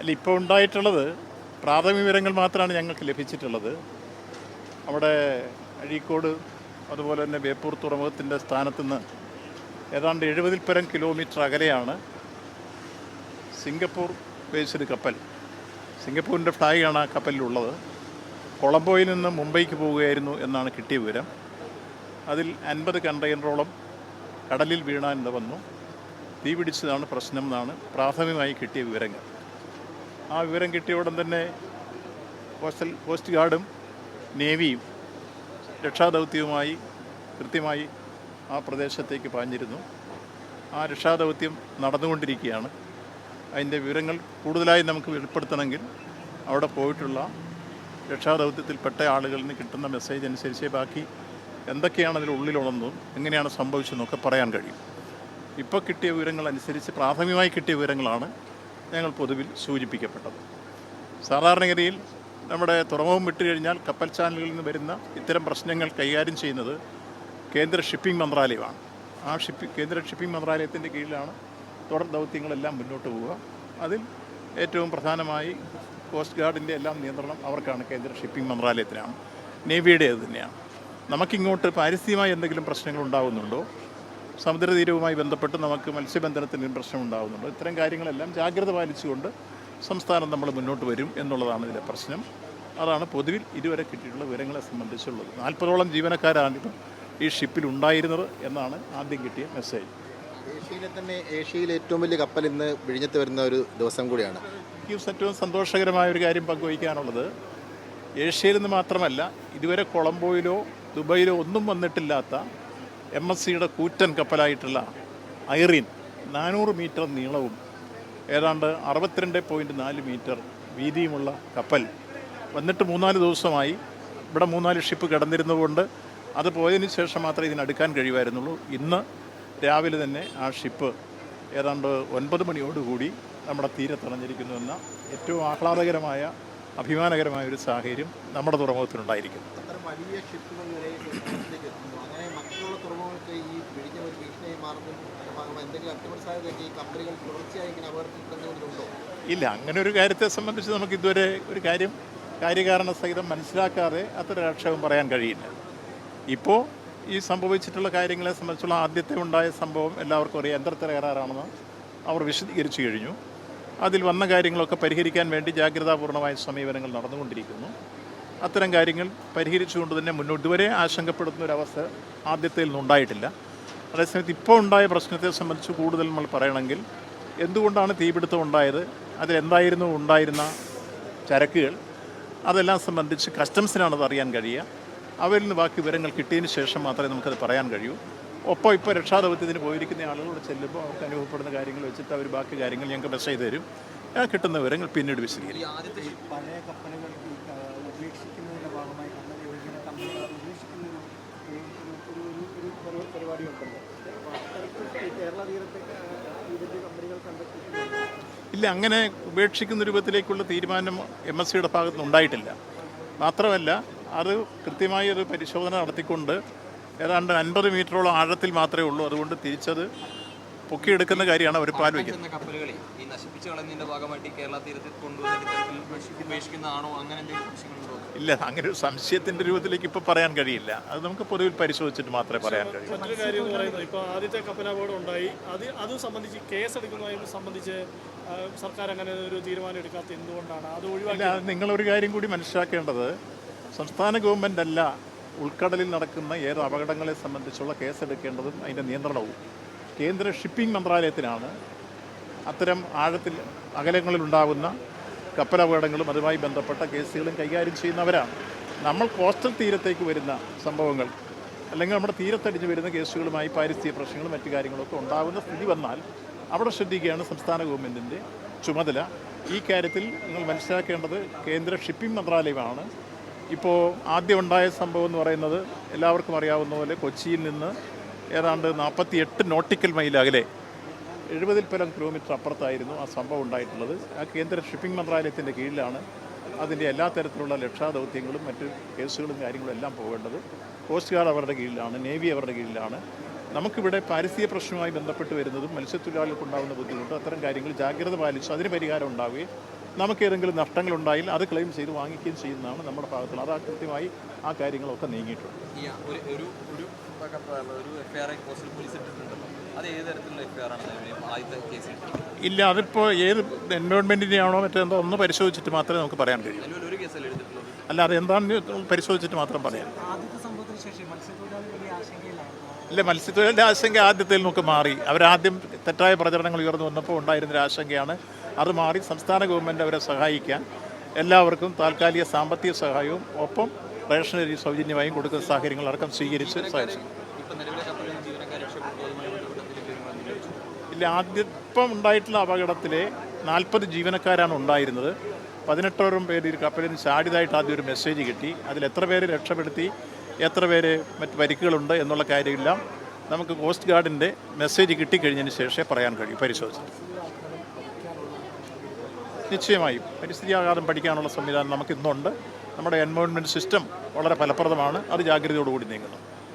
അല്ല ഇപ്പോൾ ഉണ്ടായിട്ടുള്ളത് പ്രാഥമിക വിവരങ്ങൾ മാത്രമാണ് ഞങ്ങൾക്ക് ലഭിച്ചിട്ടുള്ളത്. അവിടെ അഴീക്കോട് അതുപോലെ തന്നെ ബേപ്പൂർ തുറമുഖത്തിന്റെ സ്ഥാനത്ത് നിന്ന് ഏതാണ്ട് എഴുപതിൽ പരം കിലോമീറ്റർ അകലെയാണ് സിംഗപ്പൂർ ബേസ്ഡ് കപ്പൽ. സിംഗപ്പൂരിന്റെ ഫ്ലാഗാണ് ആ കപ്പലിലുള്ളത്. കൊളംബോയിൽ നിന്ന് മുംബൈക്ക് പോവുകയായിരുന്നു എന്നാണ് കിട്ടിയ വിവരം. അതിൽ അൻപത് കണ്ടെയ്നറോളം കടലിൽ വീണാൻ വന്നു. തീപിടിച്ചതാണ് പ്രശ്നം എന്നാണ് പ്രാഥമികമായി കിട്ടിയ വിവരങ്ങൾ. ആ വിവരം കിട്ടിയ ഉടൻ തന്നെ കോസ്റ്റൽ കോസ്റ്റ് ഗാർഡും നേവിയും രക്ഷാദൗത്യവുമായി കൃത്യമായി ആ പ്രദേശത്തേക്ക് പാഞ്ഞിരുന്നു. ആ രക്ഷാദൗത്യം നടന്നുകൊണ്ടിരിക്കുകയാണ്. അതിന്റെ വിവരങ്ങൾ കൂടുതലായി നമുക്ക് വെളിപ്പെടുത്തണമെങ്കിൽ അവിടെ പോയിട്ടുള്ള രക്ഷാദൗത്യത്തിൽപ്പെട്ട ആളുകളിൽ നിന്ന് കിട്ടുന്ന മെസ്സേജ് അനുസരിച്ച് ബാക്കി എന്തൊക്കെയാണ് അതിൽ ഉള്ളിലുള്ളതെന്നും എങ്ങനെയാണ് സംഭവിച്ചതെന്നൊക്കെ പറയാൻ കഴിയും. ഇപ്പോൾ കിട്ടിയ വിവരങ്ങൾ അനുസരിച്ച് പ്രാഥമികമായി കിട്ടിയ വിവരങ്ങളാണ് ഞങ്ങൾ പൊതുവിൽ സൂചിപ്പിക്കപ്പെട്ടത്. സാധാരണഗതിയിൽ നമ്മുടെ തുറമുഖം വിട്ടു കഴിഞ്ഞാൽ കപ്പൽ ചാനലുകളിൽ നിന്ന് വരുന്ന ഇത്തരം പ്രശ്നങ്ങൾ കൈകാര്യം ചെയ്യുന്നത് കേന്ദ്ര ഷിപ്പിംഗ് മന്ത്രാലയമാണ്. ആ ഷിപ്പിംഗ് കേന്ദ്ര ഷിപ്പിംഗ് മന്ത്രാലയത്തിന്റെ കീഴിലാണ് തുടർ ദൗത്യങ്ങളെല്ലാം മുന്നോട്ട് പോവുക. അതിൽ ഏറ്റവും പ്രധാനമായി കോസ്റ്റ് ഗാർഡിന്റെ എല്ലാം നിയന്ത്രണം അവർക്കാണ് കേന്ദ്ര ഷിപ്പിംഗ് മന്ത്രാലയത്തിനാണ് നേവിയുടെ അത് തന്നെയാണ്. നമുക്കിങ്ങോട്ട് പാരിസ്ഥിതികമായി എന്തെങ്കിലും പ്രശ്നങ്ങൾ ഉണ്ടാകുന്നുണ്ടോ? സമുദ്രതീരവുമായി ബന്ധപ്പെട്ട് നമുക്ക് മത്സ്യബന്ധനത്തിന് പ്രശ്നം ഉണ്ടാകുന്നുണ്ട് ഇത്തരം കാര്യങ്ങളെല്ലാം ജാഗ്രത പാലിച്ചുകൊണ്ട് സംസ്ഥാനം നമ്മൾ മുന്നോട്ട് വരും എന്നുള്ളതാണ് ഇതിലെ പ്രശ്നം. അതാണ് പൊതുവിൽ ഇതുവരെ കിട്ടിയിട്ടുള്ള വിവരങ്ങളെ സംബന്ധിച്ചുള്ളത്. നാൽപ്പതോളം ജീവനക്കാരാണ് ഇപ്പം ഈ ഷിപ്പിൽ ഉണ്ടായിരുന്നത് എന്നാണ് ആദ്യം കിട്ടിയ മെസ്സേജ്. ഏഷ്യയിലെ തന്നെ ഏഷ്യയിലെ ഏറ്റവും വലിയ കപ്പൽ ഇന്ന് വിഴിഞ്ഞത്ത് വരുന്ന ഒരു ദിവസം കൂടിയാണ്. എനിക്ക് ഏറ്റവും സന്തോഷകരമായ ഒരു കാര്യം പങ്കുവയ്ക്കാനുള്ളത്. ഏഷ്യയിൽ നിന്ന് മാത്രമല്ല ഇതുവരെ കൊളംബോയിലോ ദുബൈയിലോ ഒന്നും വന്നിട്ടില്ലാത്ത എം എസ് സിയുടെ കൂറ്റൻ കപ്പലായിട്ടുള്ള ഐറിൻ നാനൂറ് മീറ്റർ നീളവും ഏതാണ്ട് അറുപത്തിരണ്ട് പോയിന്റ് നാല് മീറ്റർ വീതിയുമുള്ള കപ്പൽ. വന്നിട്ട് മൂന്നാൽ ദിവസമായി ഇവിടെ മൂന്നാൽ ഷിപ്പ് കിടന്നിരുന്നതുകൊണ്ട് അത് പോയതിന് ശേഷം മാത്രമേ ഇതിനടുക്കാൻ കഴിയുമായിരുന്നുള്ളൂ. ഇന്ന് രാവിലെ തന്നെ ആ ഷിപ്പ് ഏതാണ്ട് ഒൻപത് മണിയോടുകൂടി നമ്മുടെ തീരത്തണഞ്ഞിരിക്കുന്നു എന്ന ഏറ്റവും ആഹ്ലാദകരമായ അഭിമാനകരമായ ഒരു സാഹചര്യം നമ്മുടെ തുറമുഖത്തിനുണ്ടായിരിക്കും. ഇല്ല അങ്ങനെ ഒരു കാര്യത്തെ സംബന്ധിച്ച് നമുക്ക് ഇതുവരെ ഒരു കാര്യം കാര്യകാരണ സഹിതം മനസ്സിലാക്കാതെ അത്ര ആക്ഷേപം പറയാൻ കഴിയില്ല. ഇപ്പോൾ ഈ സംഭവിച്ചിട്ടുള്ള കാര്യങ്ങളെ സംബന്ധിച്ചുള്ള ആദ്യത്തെ ഉണ്ടായ സംഭവം എല്ലാവർക്കും അറിയാം. യന്ത്രത്തിലേറാറാണെന്ന് അവർ വിശദീകരിച്ചു കഴിഞ്ഞു. അതിൽ വന്ന കാര്യങ്ങളൊക്കെ പരിഹരിക്കാൻ വേണ്ടി ജാഗ്രതാപൂർണമായ സമീപനങ്ങൾ നടന്നുകൊണ്ടിരിക്കുന്നു. അത്തരം കാര്യങ്ങൾ പരിഹരിച്ചുകൊണ്ട് തന്നെ മുന്നോട്ട് വരെ ആശങ്കപ്പെടുത്തുന്ന ഒരു അവസ്ഥ ആദ്യത്തിൽ നിന്നുണ്ടായിട്ടില്ല അതേസമയത്ത് ഇപ്പോൾ ഉണ്ടായ പ്രശ്നത്തെ സംബന്ധിച്ച് കൂടുതൽ നമ്മൾ പറയണമെങ്കിൽ എന്തുകൊണ്ടാണ് തീപിടുത്തം ഉണ്ടായത് അതിലെന്തായിരുന്നു ഉണ്ടായിരുന്ന ചരക്കുകൾ അതെല്ലാം സംബന്ധിച്ച് കസ്റ്റംസിനാണത് അറിയാൻ കഴിയുക. അവരിൽ നിന്ന് ബാക്കി വിവരങ്ങൾ കിട്ടിയതിന് ശേഷം മാത്രമേ നമുക്കത് പറയാൻ കഴിയൂ. ഒപ്പം ഇപ്പോൾ രക്ഷാദൗത്യത്തിന് പോയിരിക്കുന്ന ആളുകളോട് ചെല്ലുമ്പോൾ അവർക്ക് അനുഭവപ്പെടുന്ന കാര്യങ്ങൾ വെച്ചിട്ട് അവർ ബാക്കി കാര്യങ്ങൾ ഞങ്ങൾക്ക് ചെയ്ത് തരും. ആ കിട്ടുന്ന വിവരങ്ങൾ പിന്നീട് വിശദീകരിക്കും. ഇല്ല അങ്ങനെ ഉപേക്ഷിക്കുന്ന രൂപത്തിലേക്കുള്ള തീരുമാനം എം എസ് സിയുടെ ഭാഗത്തുനിന്ന് ഉണ്ടായിട്ടില്ല. മാത്രമല്ല അത് കൃത്യമായി ഒരു പരിശോധന നടത്തിക്കൊണ്ട് ഏതാണ്ട് അൻപത് മീറ്ററോളം ആഴത്തിൽ മാത്രമേ ഉള്ളൂ. അതുകൊണ്ട് തിരിച്ചത് പൊക്കിയെടുക്കുന്ന കാര്യമാണ് അവർ പാൽ വയ്ക്കുന്നത് കപ്പലുകളെ ഈ നശിപ്പിച്ചു കളഞ്ഞതിന്റെ ഭാഗമായിട്ട് കേരള തീരത്തിൽ കൊണ്ടുവന്നിട്ട് ഇല്ല അങ്ങനെ ഒരു സംശയത്തിന്റെ രൂപത്തിലേക്ക് ഇപ്പൊ പറയാൻ കഴിയില്ല. അത് നമുക്ക് പൊതുവിൽ പരിശോധിച്ചിട്ട് മാത്രമേ പറയാൻ കഴിയൂ. മറ്റൊരു കാര്യം എന്ന് പറയുന്നത് ഇപ്പോൾ ആദ്യത്തെ കപ്പലപകടം ഉണ്ടായി. അത് അത് സംബന്ധിച്ച് കേസ് സംബന്ധിച്ച് സർക്കാർ അങ്ങനെ ഒരു തീരുമാനം എടുക്കാത്ത എന്തുകൊണ്ടാണ്? അത് ഒഴിവാക്കി നിങ്ങളൊരു കാര്യം കൂടി മനസ്സിലാക്കേണ്ടത്. സംസ്ഥാന ഗവൺമെന്റ് അല്ല ഉൾക്കടലിൽ നടക്കുന്ന ഏത് അപകടങ്ങളെ സംബന്ധിച്ചുള്ള കേസെടുക്കേണ്ടതും അതിന്റെ നിയന്ത്രണവും. കേന്ദ്ര ഷിപ്പിംഗ് മന്ത്രാലയത്തിനാണ് അത്തരം ആഴത്തിൽ അകലങ്ങളിലുണ്ടാകുന്ന കപ്പലപകടങ്ങളും അതുമായി ബന്ധപ്പെട്ട കേസുകളും കൈകാര്യം ചെയ്യുന്നവരാണ്. നമ്മൾ കോസ്റ്റൽ തീരത്തേക്ക് വരുന്ന സംഭവങ്ങൾ അല്ലെങ്കിൽ നമ്മുടെ തീരത്തടിച്ച് വരുന്ന കേസുകളുമായി പാരിസ്ഥിതിക പ്രശ്നങ്ങളും മറ്റു കാര്യങ്ങളൊക്കെ ഉണ്ടാകുന്ന സ്ഥിതി വന്നാൽ അവിടെ ശ്രദ്ധിക്കുകയാണ് സംസ്ഥാന ഗവൺമെന്റിന്റെ ചുമതല. ഈ കാര്യത്തിൽ നിങ്ങൾ മനസ്സിലാക്കേണ്ടത് കേന്ദ്ര ഷിപ്പിംഗ് മന്ത്രാലയമാണ്. ഇപ്പോൾ ആദ്യം ഉണ്ടായ സംഭവം എന്ന് പറയുന്നത് എല്ലാവർക്കും അറിയാവുന്ന പോലെ കൊച്ചിയിൽ നിന്ന് ഏതാണ്ട് നാൽപ്പത്തി എട്ട് നോട്ടിക്കൽ മൈൽ അകലെ എഴുപതിൽ പരം കിലോമീറ്റർ അപ്പുറത്തായിരുന്നു ആ സംഭവം ഉണ്ടായിട്ടുള്ളത്. ആ കേന്ദ്ര ഷിപ്പിംഗ് മന്ത്രാലയത്തിന്റെ കീഴിലാണ് അതിന്റെ എല്ലാ തരത്തിലുള്ള രക്ഷാദൗത്യങ്ങളും മറ്റ് കേസുകളും കാര്യങ്ങളും എല്ലാം പോകേണ്ടത്. കോസ്റ്റ് ഗാർഡ് അവരുടെ കീഴിലാണ് നേവി അവരുടെ കീഴിലാണ്. നമുക്കിവിടെ പാരിസ്ഥിതിക പ്രശ്നവുമായി ബന്ധപ്പെട്ട് വരുന്നതും മത്സ്യത്തൊഴിലാളികൾക്ക് ഉണ്ടാകുന്ന ബുദ്ധിമുട്ട് അത്തരം കാര്യങ്ങൾ ജാഗ്രത പാലിച്ച് അതിന് പരിഹാരം ഉണ്ടാവുകയും നമുക്ക് ഏതെങ്കിലും നഷ്ടങ്ങളുണ്ടായാൽ അത് ക്ലെയിം ചെയ്ത് വാങ്ങിക്കുകയും ചെയ്യുന്നതാണ് നമ്മുടെ ഭാഗത്തുള്ള. അത് ആ കൃത്യമായി ആ കാര്യങ്ങളൊക്കെ നീങ്ങിയിട്ടുണ്ട്. ഇല്ല ഒരു ഒരു ഒരു പോലീസ് ഇട്ടിട്ടുണ്ടല്ലോ. അത് ഏത് തരത്തിലുള്ള ആണോ ആണ് ആദ്യത്തെ ഇല്ല അതിപ്പോൾ ഏത് എൻവയോൺമെന്റിന്റെയാണോ മറ്റെന്തോ ഒന്ന് പരിശോധിച്ചിട്ട് മാത്രമേ നമുക്ക് പറയാൻ കഴിയൂ. അല്ല അത് എന്താണെന്ന് പരിശോധിച്ചിട്ട് മാത്രം പറയാം. ഇല്ല മത്സ്യത്തൊഴിലിന്റെ ആശങ്ക ആദ്യത്തിൽ നമുക്ക് മാറി. അവരാദ്യം തെറ്റായ പ്രചരണങ്ങൾ ഉയർന്നു വന്നപ്പോൾ ഉണ്ടായിരുന്നൊരു ആശങ്കയാണ്. അത് മാറി സംസ്ഥാന ഗവൺമെന്റ് അവരെ സഹായിക്കാൻ എല്ലാവർക്കും താൽക്കാലിക സാമ്പത്തിക സഹായവും ഒപ്പം റേഷനറി സൗജന്യമായും കൊടുക്കുന്ന സാഹചര്യങ്ങൾ അടക്കം സ്വീകരിച്ച് സഹായിച്ചു. ഇല്ല ആദ്യം ഇപ്പം ഉണ്ടായിട്ടുള്ള അപകടത്തിലെ നാൽപ്പത് ജീവനക്കാരാണ് ഉണ്ടായിരുന്നത്. പതിനെട്ടോളം പേര് ഈ കപ്പലിന് ചാടിയതായിട്ട് ആദ്യം ഒരു മെസ്സേജ് കിട്ടി. അതിൽ എത്ര പേര് രക്ഷപ്പെടുത്തി? എത്ര പേര് മറ്റ് പരിക്കുകളുണ്ട് എന്നുള്ള കാര്യമെല്ലാം നമുക്ക് കോസ്റ്റ് ഗാർഡിന്റെ മെസ്സേജ് കിട്ടിക്കഴിഞ്ഞതിന് ശേഷമേ പറയാൻ കഴിയൂ പരിശോധിച്ചിട്ട് നിശ്ചയമായും പരിസ്ഥിതി ആഘാതം പഠിക്കാനുള്ള സംവിധാനം നമുക്ക് ഇന്നുണ്ട് നമ്മുടെ എൻവയോൺമെന്റ് സിസ്റ്റം വളരെ ഫലപ്രദമാണ്. അത് ജാഗ്രതയോടുകൂടി നീങ്ങുന്നു.